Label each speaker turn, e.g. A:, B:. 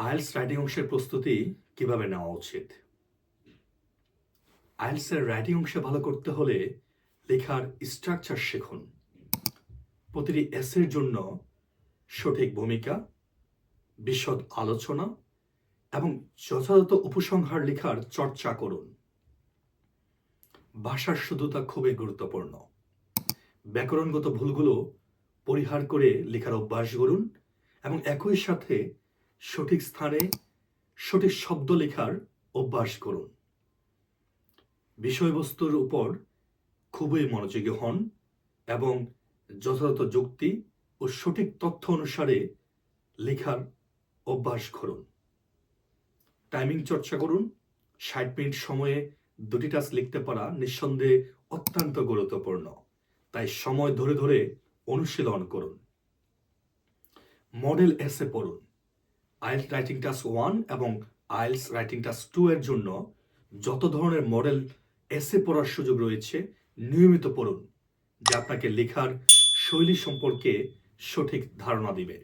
A: IELTS writing অংশের প্রস্তুতি কীভাবে নেওয়া উচিত? আইএলসের রাইটিং অংশে ভালো করতে হলে লেখার স্ট্রাকচার শিখুন। প্রতিটি এসের জন্য সঠিক ভূমিকা, বিশদ আলোচনা এবং যথাযথ উপসংহার লেখার চর্চা করুন। ভাষার শুদ্ধতা খুবই গুরুত্বপূর্ণ। ব্যাকরণগত ভুলগুলো পরিহার করে লেখার অভ্যাস করুন এবং একই সাথে সঠিক স্থানে সঠিক শব্দ লেখার অভ্যাস করুন। বিষয়বস্তুর উপর খুবই মনোযোগী হন এবং যথাযথ যুক্তি ও সঠিক তথ্য অনুসারে লেখার অভ্যাস করুন। টাইমিং চর্চা করুন, ষাট মিনিট সময়ে দুটি টাস লিখতে পারা নিঃসন্দেহে অত্যন্ত গুরুত্বপূর্ণ, তাই সময় ধরে ধরে অনুশীলন করুন। মডেল এসে পড়ুন। আইএলস রাইটিং টাস্ক ওয়ান এবং আইলস রাইটিং টাস্ক টু এর জন্য যত ধরনের মডেল এসে পড়ার সুযোগ রয়েছে, নিয়মিত পড়ুন, যা আপনাকে লেখার শৈলী সম্পর্কে সঠিক ধারণা দিবে।